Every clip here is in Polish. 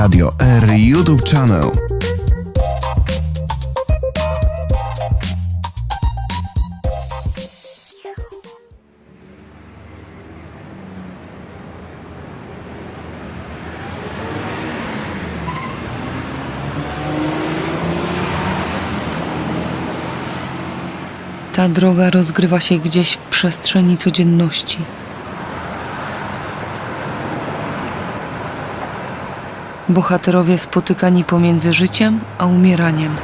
Radio R YouTube Channel. Ta droga rozgrywa się gdzieś w przestrzeni codzienności. Bohaterowie spotykani pomiędzy życiem a umieraniem.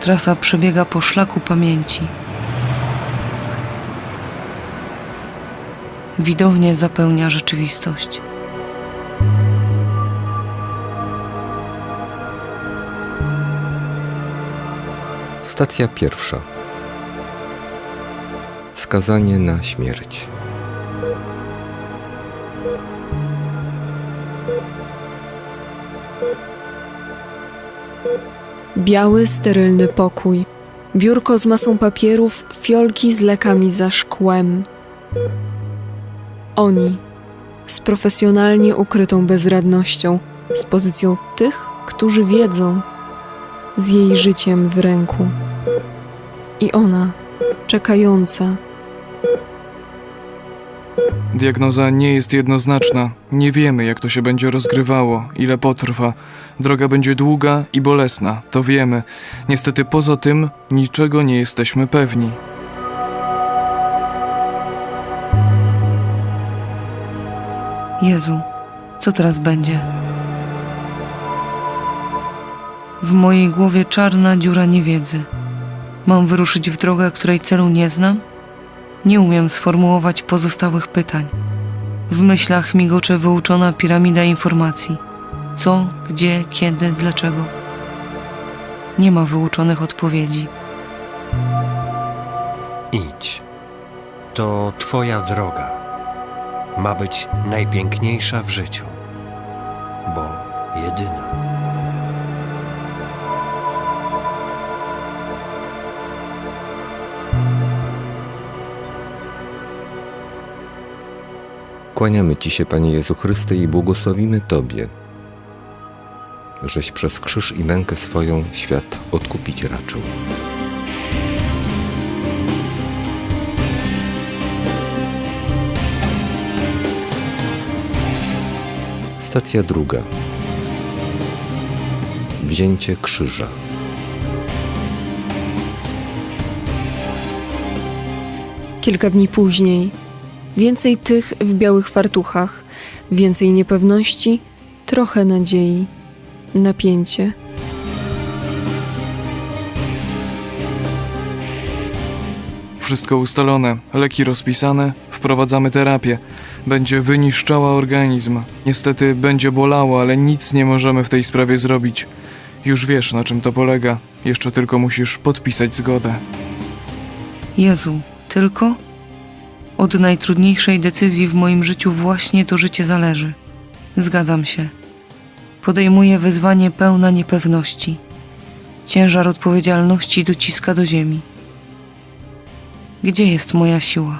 Trasa przebiega po szlaku pamięci. Widownię zapełnia rzeczywistość. Stacja pierwsza. Skazanie na śmierć. Biały, sterylny pokój. Biurko z masą papierów, fiolki z lekami za szkłem. Oni, z profesjonalnie ukrytą bezradnością, z pozycją tych, którzy wiedzą, z jej życiem w ręku. I ona, czekająca, Diagnoza nie jest jednoznaczna. Nie wiemy, jak to się będzie rozgrywało, ile potrwa. Droga będzie długa i bolesna, to wiemy. Niestety poza tym niczego nie jesteśmy pewni. Jezu, co teraz będzie? W mojej głowie czarna dziura niewiedzy. Mam wyruszyć w drogę, której celu nie znam? Nie umiem sformułować pozostałych pytań. W myślach migocze wyuczona piramida informacji. Co, gdzie, kiedy, dlaczego. Nie ma wyuczonych odpowiedzi. Idź. To Twoja droga. Ma być najpiękniejsza w życiu, bo jedyna. Kłaniamy Ci się, Panie Jezu Chryste, i błogosławimy Tobie, żeś przez krzyż i mękę swoją świat odkupić raczył. Stacja druga. Wzięcie krzyża. Kilka dni później, więcej tych w białych fartuchach, więcej niepewności, trochę nadziei, napięcie. Wszystko ustalone, leki rozpisane, wprowadzamy terapię. Będzie wyniszczała organizm. Niestety będzie bolało, ale nic nie możemy w tej sprawie zrobić. Już wiesz, na czym to polega. Jeszcze tylko musisz podpisać zgodę. Jezu, tylko? Od najtrudniejszej decyzji w moim życiu właśnie to życie zależy. Zgadzam się. Podejmuję wyzwanie pełna niepewności. Ciężar odpowiedzialności dociska do ziemi. Gdzie jest moja siła?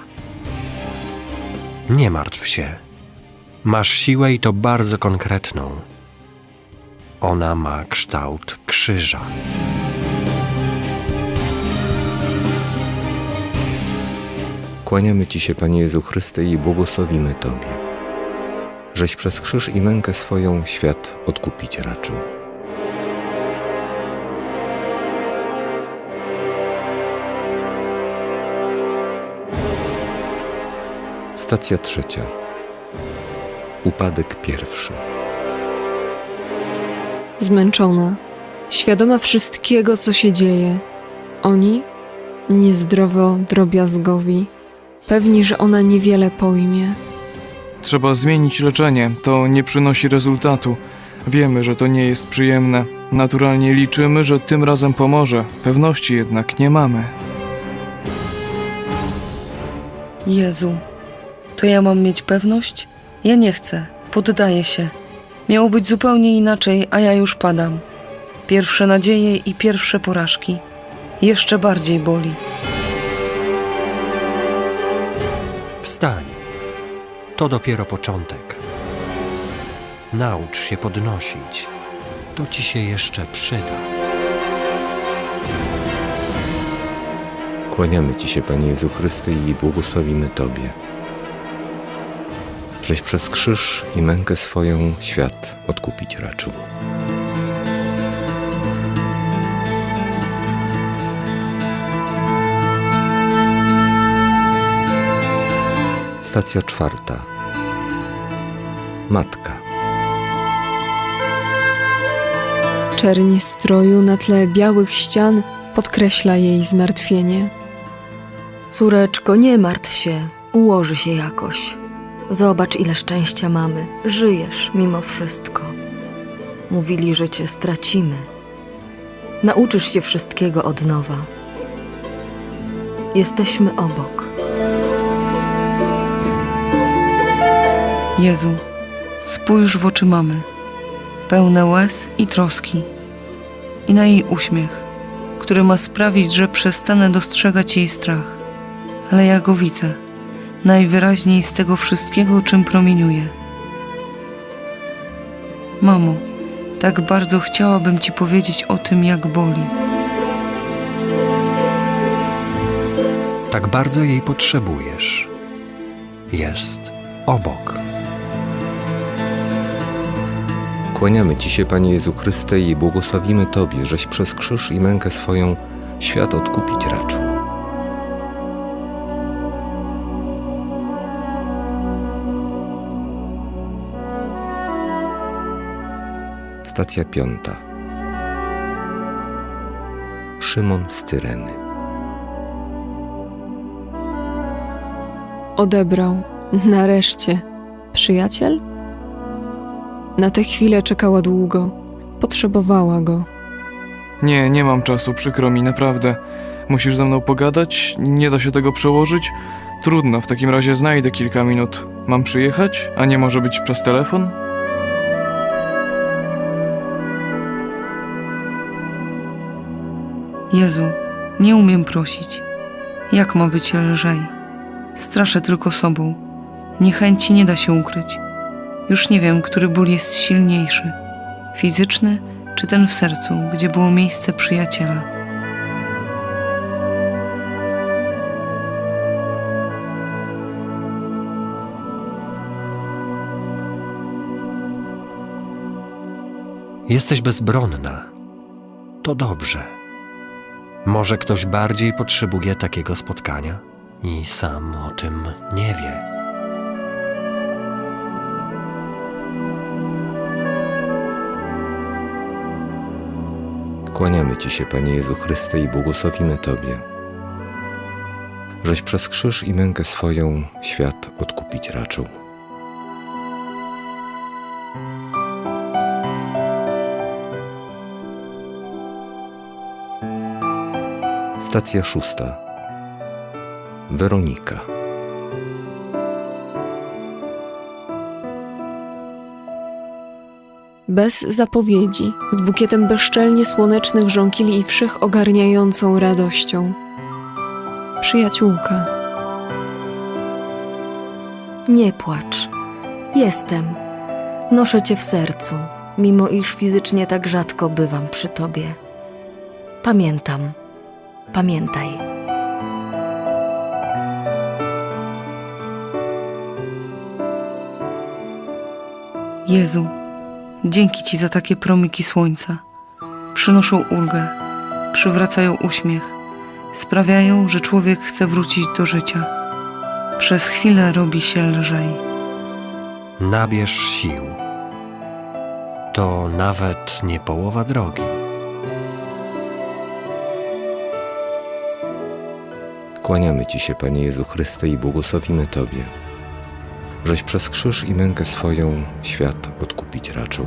Nie martw się. Masz siłę i to bardzo konkretną. Ona ma kształt krzyża. Kłaniamy Ci się, Panie Jezu Chryste, i błogosławimy Tobie, żeś przez krzyż i mękę swoją świat odkupić raczył. Stacja trzecia. Upadek pierwszy. Zmęczona, świadoma wszystkiego, co się dzieje. Oni, niezdrowo drobiazgowi, pewni, że ona niewiele pojmie. Trzeba zmienić leczenie, to nie przynosi rezultatu. Wiemy, że to nie jest przyjemne. Naturalnie liczymy, że tym razem pomoże. Pewności jednak nie mamy. Jezu, to ja mam mieć pewność? Ja nie chcę, poddaję się. Miało być zupełnie inaczej, a ja już padam. Pierwsze nadzieje i pierwsze porażki. Jeszcze bardziej boli. Wstań. To dopiero początek. Naucz się podnosić. To ci się jeszcze przyda. Kłaniamy Ci się, Panie Jezu Chryste, i błogosławimy Tobie, żeś przez krzyż i mękę swoją świat odkupić raczył. Stacja czwarta. Matka. Czerń stroju na tle białych ścian podkreśla jej zmartwienie. Córeczko, nie martw się, ułoży się jakoś. Zobacz, ile szczęścia mamy. Żyjesz mimo wszystko. Mówili, że cię stracimy. Nauczysz się wszystkiego od nowa. Jesteśmy obok. Jezu, spójrz w oczy mamy, pełne łez i troski, i na jej uśmiech, który ma sprawić, że przestanę dostrzegać jej strach. Ale ja go widzę, najwyraźniej z tego wszystkiego, czym promieniuje. Mamo, tak bardzo chciałabym Ci powiedzieć o tym, jak boli. Tak bardzo jej potrzebujesz. Jest obok. Kłaniamy Ci się, Panie Jezu Chryste, i błogosławimy Tobie, żeś przez krzyż i mękę swoją świat odkupić raczył. Stacja piąta. Szymon z Tyreny. Odebrał. Nareszcie. Przyjaciel? Na tę chwilę czekała długo. Potrzebowała go. Nie, nie mam czasu, przykro mi, naprawdę. Musisz ze mną pogadać? Nie da się tego przełożyć? Trudno, w takim razie znajdę kilka minut. Mam przyjechać, a nie może być przez telefon? Jezu, nie umiem prosić. Jak ma być lżej? Straszę tylko sobą. Niechęci nie da się ukryć. Już nie wiem, który ból jest silniejszy. Fizyczny czy ten w sercu, gdzie było miejsce przyjaciela. Jesteś bezbronna. To dobrze. Może ktoś bardziej potrzebuje takiego spotkania i sam o tym nie wie. Kłaniamy Ci się, Panie Jezu Chryste, i błogosławimy Tobie, żeś przez krzyż i mękę swoją świat odkupić raczył. Stacja szósta. Weronika. Bez zapowiedzi, z bukietem bezczelnie słonecznych żonkili i wszechogarniającą radością. Przyjaciółka. Nie płacz. Jestem. Noszę cię w sercu, mimo iż fizycznie tak rzadko bywam przy tobie. Pamiętam. Pamiętaj. Jezu, dzięki Ci za takie promyki słońca. Przynoszą ulgę, przywracają uśmiech, sprawiają, że człowiek chce wrócić do życia. Przez chwilę robi się lżej. Nabierz sił. To nawet nie połowa drogi. Kłaniamy Ci się, Panie Jezu Chryste, i błogosławimy Tobie, żeś przez krzyż i mękę swoją świat odkupić raczył.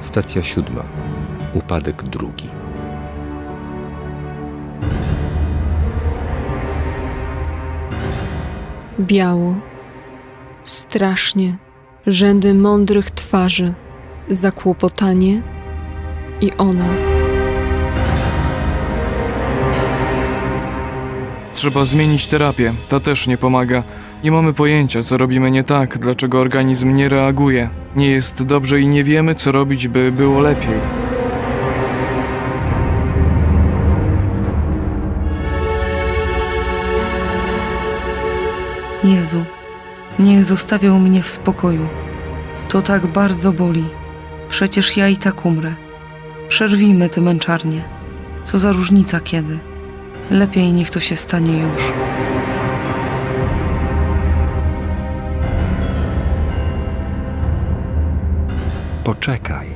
Stacja siódma. Upadek drugi. Biało. Strasznie. Rzędy mądrych twarzy. Zakłopotanie. I ona. Trzeba zmienić terapię, ta też nie pomaga. Nie mamy pojęcia, co robimy nie tak, dlaczego organizm nie reaguje. Nie jest dobrze i nie wiemy, co robić, by było lepiej. Jezu, niech zostawią mnie w spokoju. To tak bardzo boli. Przecież ja i tak umrę. Przerwijmy tę męczarnię. Co za różnica kiedy. Lepiej niech to się stanie już. Poczekaj.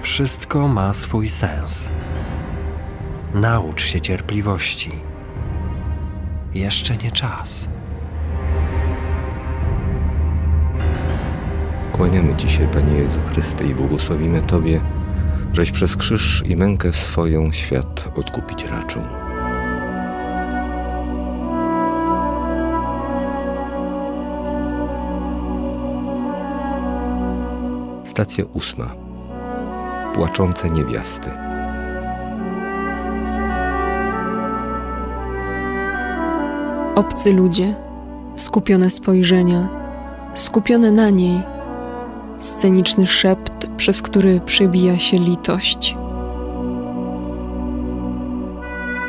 Wszystko ma swój sens. Naucz się cierpliwości. Jeszcze nie czas. Kłaniamy Ci się, Panie Jezu Chryste, i błogosławimy Tobie, żeś przez krzyż i mękę swoją świat odkupić raczył. Stacja ósma. Płaczące niewiasty. Obcy ludzie, skupione spojrzenia, skupione na niej, sceniczny szept, przez który przebija się litość.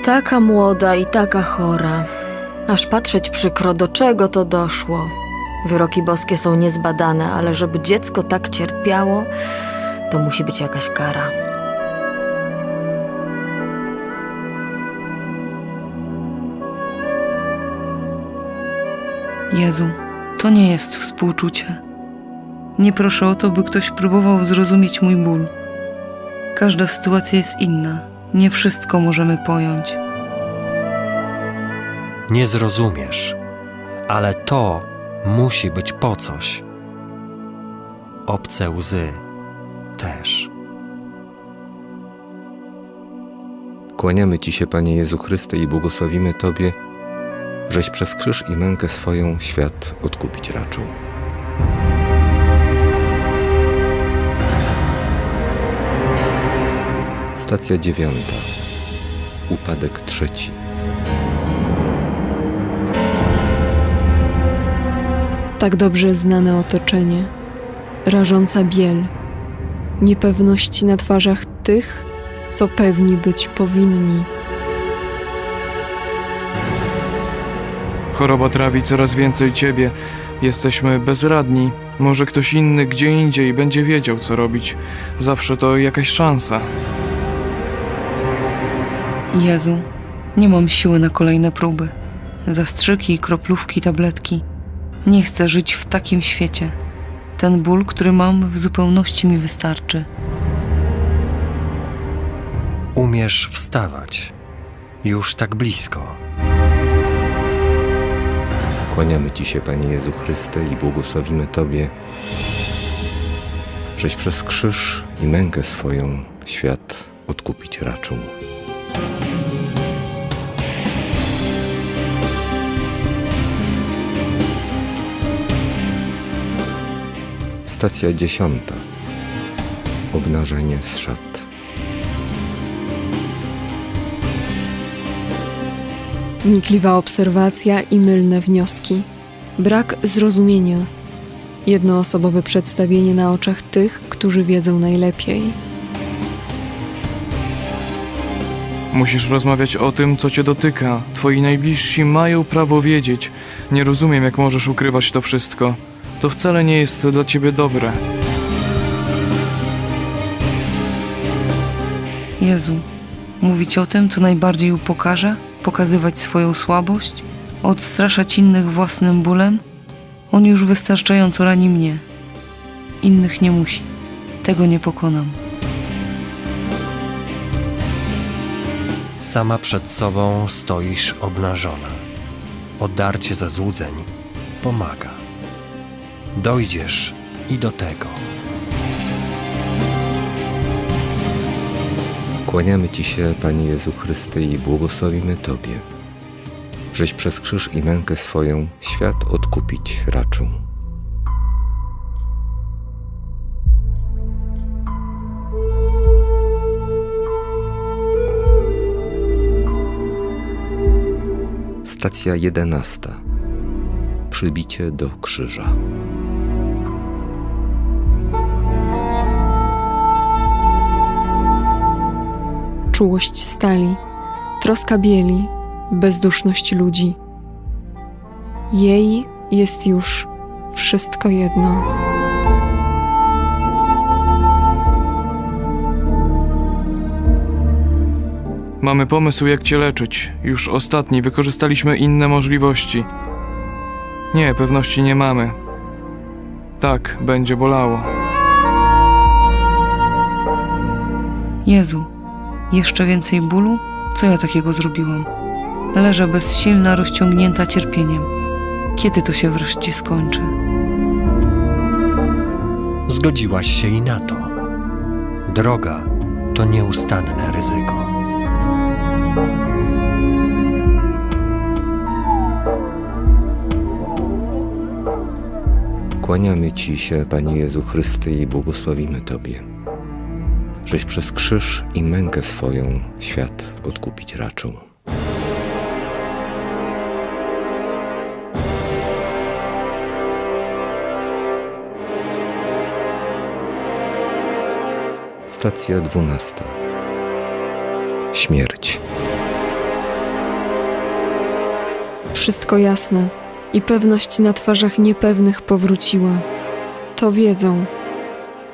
Taka młoda i taka chora. Aż patrzeć przykro, do czego to doszło. Wyroki boskie są niezbadane, ale żeby dziecko tak cierpiało, to musi być jakaś kara. Jezu, to nie jest współczucie. Nie proszę o to, by ktoś próbował zrozumieć mój ból. Każda sytuacja jest inna. Nie wszystko możemy pojąć. Nie zrozumiesz, ale to musi być po coś. Obce łzy też. Kłaniamy Ci się, Panie Jezu Chryste, i błogosławimy Tobie, żeś przez krzyż i mękę swoją świat odkupić raczył. Stacja dziewiąta. Upadek trzeci. Tak dobrze znane otoczenie, rażąca biel, niepewność na twarzach tych, co pewni być powinni. Choroba trawi coraz więcej ciebie. Jesteśmy bezradni. Może ktoś inny gdzie indziej będzie wiedział, co robić. Zawsze to jakaś szansa. Jezu, nie mam siły na kolejne próby. Zastrzyki, kroplówki, tabletki. Nie chcę żyć w takim świecie. Ten ból, który mam, w zupełności mi wystarczy. Umiesz wstawać. Już tak blisko. Kłaniamy Ci się, Panie Jezu Chryste, i błogosławimy Tobie, żeś przez krzyż i mękę swoją świat odkupić raczył. Stacja dziesiąta. Obnażenie z szat. Wnikliwa obserwacja i mylne wnioski. Brak zrozumienia. Jednoosobowe przedstawienie na oczach tych, którzy wiedzą najlepiej. Musisz rozmawiać o tym, co cię dotyka. Twoi najbliżsi mają prawo wiedzieć. Nie rozumiem, jak możesz ukrywać to wszystko. To wcale nie jest dla ciebie dobre. Jezu, mówić o tym, co najbardziej upokarza, pokazywać swoją słabość, odstraszać innych własnym bólem? On już wystarczająco rani mnie. Innych nie musi. Tego nie pokonam. Sama przed sobą stoisz obnażona. Odarcie ze złudzeń pomaga. Dojdziesz i do tego. Kłaniamy Ci się, Panie Jezu Chryste, i błogosławimy Tobie, żeś przez krzyż i mękę swoją świat odkupić raczył. Stacja jedenasta. Przybicie do krzyża. Czułość stali, troska bieli, bezduszność ludzi. Jej jest już wszystko jedno. Mamy pomysł, jak cię leczyć. Już ostatni, wykorzystaliśmy inne możliwości. Nie, pewności nie mamy. Tak, będzie bolało. Jezu, jeszcze więcej bólu? Co ja takiego zrobiłam? Leżę bezsilna, rozciągnięta cierpieniem. Kiedy to się wreszcie skończy? Zgodziłaś się i na to. Droga to nieustanne ryzyko. Kłaniamy Ci się, Panie Jezu Chryste, i błogosławimy Tobie, żeś przez krzyż i mękę swoją świat odkupić raczył. Stacja dwunasta. Śmierć. Wszystko jasne i pewność na twarzach niepewnych powróciła. To wiedzą,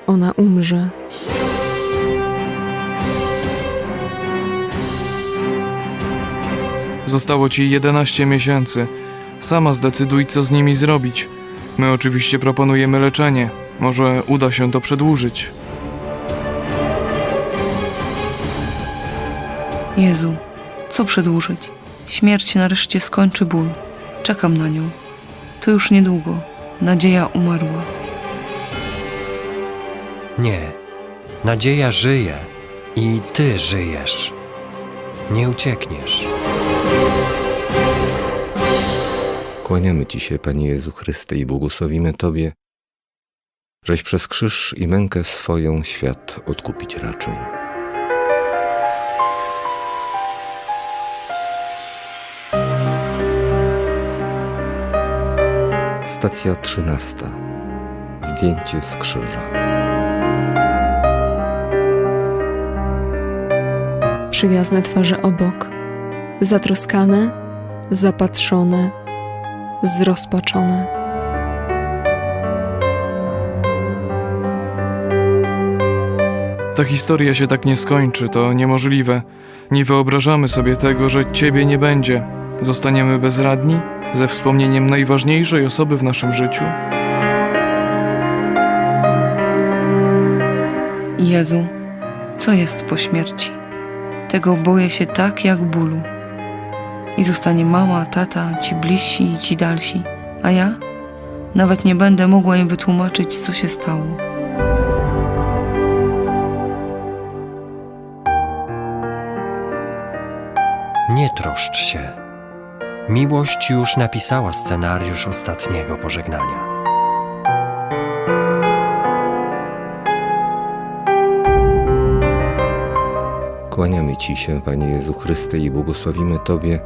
ona umrze. Zostało ci 11 miesięcy. Sama zdecyduj, co z nimi zrobić. My oczywiście proponujemy leczenie. Może uda się to przedłużyć. Jezu, co przedłużyć? Śmierć nareszcie skończy ból. Czekam na nią. To już niedługo. Nadzieja umarła. Nie. Nadzieja żyje i ty żyjesz. Nie uciekniesz. Kłaniamy Ci się, Panie Jezu Chryste, i błogosławimy Tobie, żeś przez krzyż i mękę swoją świat odkupić raczył. Stacja trzynasta. Zdjęcie z krzyża. Przyjazne twarze obok, zatroskane, zapatrzone, zrozpaczone. Ta historia się tak nie skończy, to niemożliwe. Nie wyobrażamy sobie tego, że ciebie nie będzie. Zostaniemy bezradni, ze wspomnieniem najważniejszej osoby w naszym życiu. Jezu, co jest po śmierci? Tego boję się tak jak bólu. I zostanie mama, tata, ci bliżsi i ci dalsi, a ja nawet nie będę mogła im wytłumaczyć, co się stało. Nie troszcz się. Miłość już napisała scenariusz ostatniego pożegnania. Kłaniamy Ci się, Panie Jezu Chryste, i błogosławimy Tobie,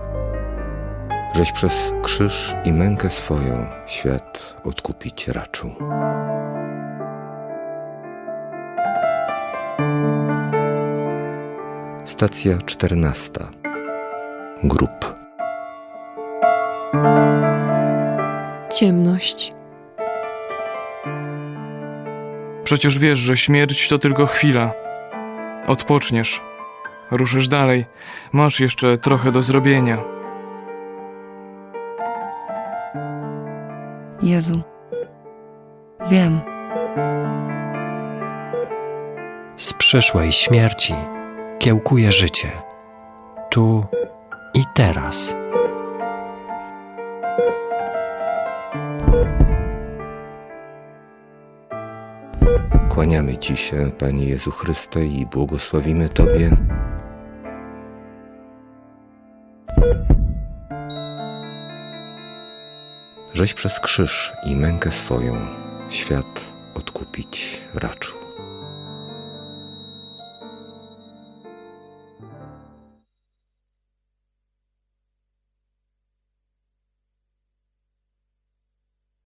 żeś przez krzyż i mękę swoją świat odkupić raczył. Stacja czternasta. Grób. Ciemność, Przecież wiesz, że śmierć to tylko chwila. Odpoczniesz. Ruszysz dalej. Masz jeszcze trochę do zrobienia. Jezu, wiem, Z przyszłej śmierci kiełkuje życie. Tu i teraz. Kłaniamy Ci się, Panie Jezu Chryste, i błogosławimy Tobie, żeś przez krzyż i mękę swoją świat odkupić raczył.